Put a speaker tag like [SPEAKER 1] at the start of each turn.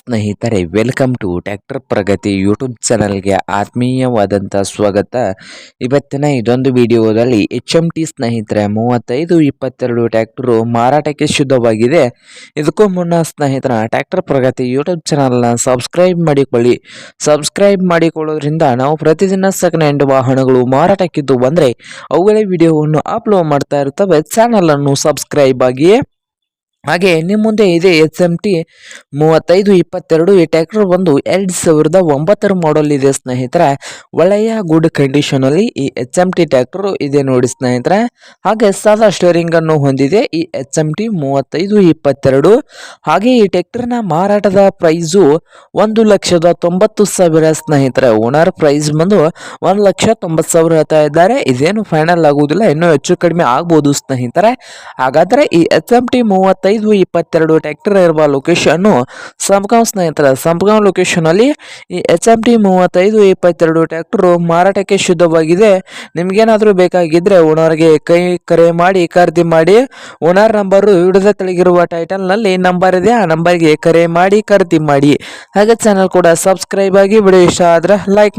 [SPEAKER 1] ಸ್ನೇಹಿತರೆ, welcome to tractor Pragati YouTube ಚಾನಲ್ಗೆ ಆತ್ಮೀಯವಾದಂಥ ಸ್ವಾಗತ. ಇವತ್ತಿನ ಇದೊಂದು ವಿಡಿಯೋದಲ್ಲಿ ಎಚ್ ಎಂ ಟಿ ಸ್ನೇಹಿತರೆ, ಮೂವತ್ತೈದು ಇಪ್ಪತ್ತೆರಡು ಟ್ಯಾಕ್ಟರು ಮಾರಾಟಕ್ಕೆ ಶುದ್ಧವಾಗಿದೆ ಇದಕ್ಕೂ ಮುನ್ನ ಸ್ನೇಹಿತರ ಟ್ಯಾಕ್ಟರ್ ಪ್ರಗತಿ ಯೂಟ್ಯೂಬ್ ಚಾನಲ್ನ ಸಬ್ಸ್ಕ್ರೈಬ್ ಮಾಡಿಕೊಳ್ಳಿ. ಸಬ್ಸ್ಕ್ರೈಬ್ ಮಾಡಿಕೊಳ್ಳೋದ್ರಿಂದ ನಾವು ಪ್ರತಿದಿನ ಸೆಕೆಂಡ್ ಹ್ಯಾಂಡ್ ವಾಹನಗಳು ಮಾರಾಟಕ್ಕಿದ್ದು ಬಂದರೆ, ಅವುಗಳೇ ವಿಡಿಯೋವನ್ನು ಅಪ್ಲೋಡ್ ಮಾಡ್ತಾ ಇರ್ತವೆ ಚಾನಲನ್ನು ಸಬ್ಸ್ಕ್ರೈಬ್ ಆಗಿ ಹಾಗೆ ನಿಮ್ಮ ಮುಂದೆ ಇದೆ ಎಚ್ ಎಂ ಟಿ ಮೂವತ್ತೈದು ಇಪ್ಪತ್ತೆರಡು ಈ ಟ್ಯಾಕ್ಟರ್ ಬಂದು ಎರಡು ಸಾವಿರದ ಒಂಬತ್ತರ ಮಾಡಲ್ ಇದೆ, ಸ್ನೇಹಿತರೆ. ಒಳ್ಳೆಯ ಗುಡ್ ಕಂಡೀಷನಲ್ಲಿ ಈ ಎಚ್ ಎಂ ಟಿ ಟ್ಯಾಕ್ಟರ್ ಇದೆ ನೋಡಿ, ಸ್ನೇಹಿತರೆ. ಹಾಗೆ ಸಾದಾ ಸ್ಟೇರಿಂಗ್ ಅನ್ನು ಹೊಂದಿದೆ ಈ ಎಚ್ ಎಂ ಟಿ ಮೂವತ್ತೈದು ಇಪ್ಪತ್ತೆರಡು. ಹಾಗೆ ಈ ಟ್ಯಾಕ್ಟರ್ನ ಮಾರಾಟದ ಪ್ರೈಸು ಒಂದು ಲಕ್ಷದ ತೊಂಬತ್ತು ಸಾವಿರ, ಸ್ನೇಹಿತರೆ. ಓನರ್ ಪ್ರೈಸ್ ಬಂದು ಒಂದು ಲಕ್ಷ ತೊಂಬತ್ತು ಸಾವಿರ ಹೇಳ್ತಾ ಇದ್ದಾರೆ. ಇದೇನು ಫೈನಲ್ ಆಗುವುದಿಲ್ಲ ಇನ್ನೂ ಹೆಚ್ಚು ಕಡಿಮೆ ಆಗ್ಬೋದು, ಸ್ನೇಹಿತರೆ. ಹಾಗಾದರೆ ಈ ಎಚ್ ಎಂ ಟಿ ಮೂವತ್ತೈದು ಇಪ್ಪತ್ತೆರಡು ಟ್ಯಾಕ್ಟರ್ ಇರುವ ಲೊಕೇಶನ್ನು ಸಂಪಗಾಂವ್ ಸ್ನೇಹಿತರ ಸಂಪಗಾಂವ್ ಲೊಕೇಶನಲ್ಲಿ ಈ ಎಚ್ ಎಂ ಟಿ ಮೂವತ್ತೈದು, ಇಪ್ಪತ್ತೆರಡು ಟ್ಯಾಕ್ಟ್ರು ಮಾರಾಟಕ್ಕೆ ಶುದ್ಧವಾಗಿದೆ. ನಿಮಗೇನಾದರೂ ಬೇಕಾಗಿದ್ದರೆ ಓನರ್ಗೆ ಕೈ ಕರೆ ಮಾಡಿ, ಖರೀದಿ ಮಾಡಿ. ಓನರ್ ನಂಬರು ವಿಡಿಯೋದ ತೆಳಗಿರುವ ಟೈಟಲ್ನಲ್ಲಿ ನಂಬರ್ ಇದೆ, ಆ ನಂಬರ್ಗೆ ಕರೆ ಮಾಡಿ, ಖರೀದಿ ಮಾಡಿ. ಹಾಗೆ ಚಾನಲ್ ಕೂಡ ಸಬ್ಸ್ಕ್ರೈಬ್ ಆಗಿ ವಿಡಿಯೋ ಇಷ್ಟ ಆದರೆ ಲೈಕ್